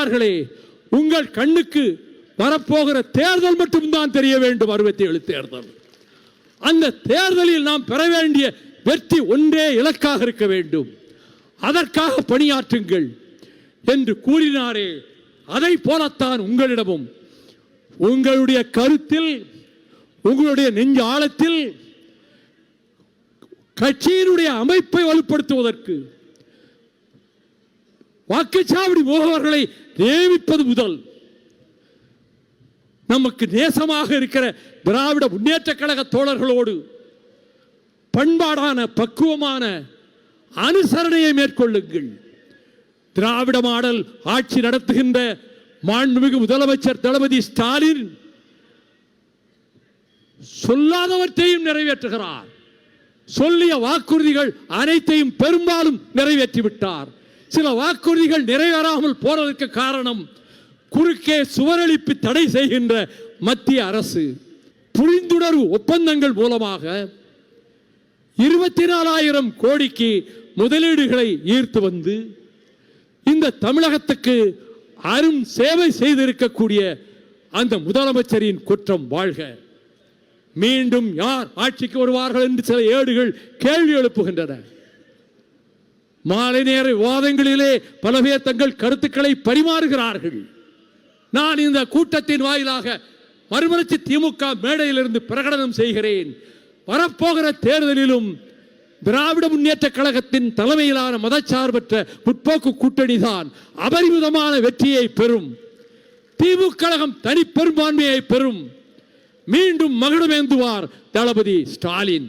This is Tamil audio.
தாய்மார்களே உங்கள் கண்ணுக்கு வரப்போகிற தேர்தல் மட்டும்தான் தெரிய வேண்டும் அறுபத்தி ஏழு தேர்தல். அந்த தேர்தலில் நாம் பெற வேண்டிய வெற்றி ஒன்றே இலக்காக இருக்க வேண்டும். அதற்காக பணியாற்றுங்கள் என்று கூறினாரே அதை போலத்தான் உங்களிடமும். உங்களுடைய கருத்தில் உங்களுடைய நெஞ்ச ஆழத்தில் கட்சியினுடைய அமைப்பை வலுப்படுத்துவதற்கு வாக்குச்சாவடி முகவர்களை நியமிப்பது முதல். நமக்கு நேசமாக இருக்கிற திராவிட முன்னேற்ற கழக தோழர்களோடு பண்பாடான பக்குவமான அனுசரணையை மேற்கொள்ளுங்கள். திராவிட மாடல் ஆட்சி நடத்துகின்ற மாண்புமிகு முதலமைச்சர் தளபதி ஸ்டாலின் சொல்லாதவற்றையும் நிறைவேற்றுகிறார். சொல்லிய வாக்குறுதிகள் அனைத்தையும் பெரும்பாலும் நிறைவேற்றி விட்டார் சில வாக்குறுதிகள் நிறைவேறாமல் போறதற்கு காரணம் குறுக்கே சுவரளிப்பு தடை செய்கின்ற மத்திய அரசு. புரிந்துணர்வு ஒப்பந்தங்கள் மூலமாக இருபத்தி நாலாயிரம் கோடிக்கு முதலீடுகளை ஈர்த்து வந்து இந்த தமிழகத்துக்கு அரும் சேவை செய்திருக்கக்கூடிய அந்த முதலமைச்சரின் குற்றம் வாழ்க. மீண்டும் யார் ஆட்சிக்கு வருவார்கள் என்று சில ஏடுகள் கேள்வி எழுப்புகின்றன. மாலை நேர விவாதங்களிலே பல பேர் தங்கள் கருத்துக்களை பரிமாறுகிறார்கள். நான் இந்த கூட்டத்தின் வாயிலாக மறுமலர்ச்சி திமுக மேடையிலிருந்து பிரகடனம் செய்கிறேன். வரப்போகிற தேர்தலிலும் திராவிட முன்னேற்ற கழகத்தின் தலைமையிலான மதச்சார்பற்ற முற்போக்கு கூட்டணி தான் அபரிமிதமான வெற்றியை பெறும். திமுக கழகம் தனிப்பெரும்பான்மையை பெறும். மீண்டும் மகுடமேந்துவார் தளபதி ஸ்டாலின்.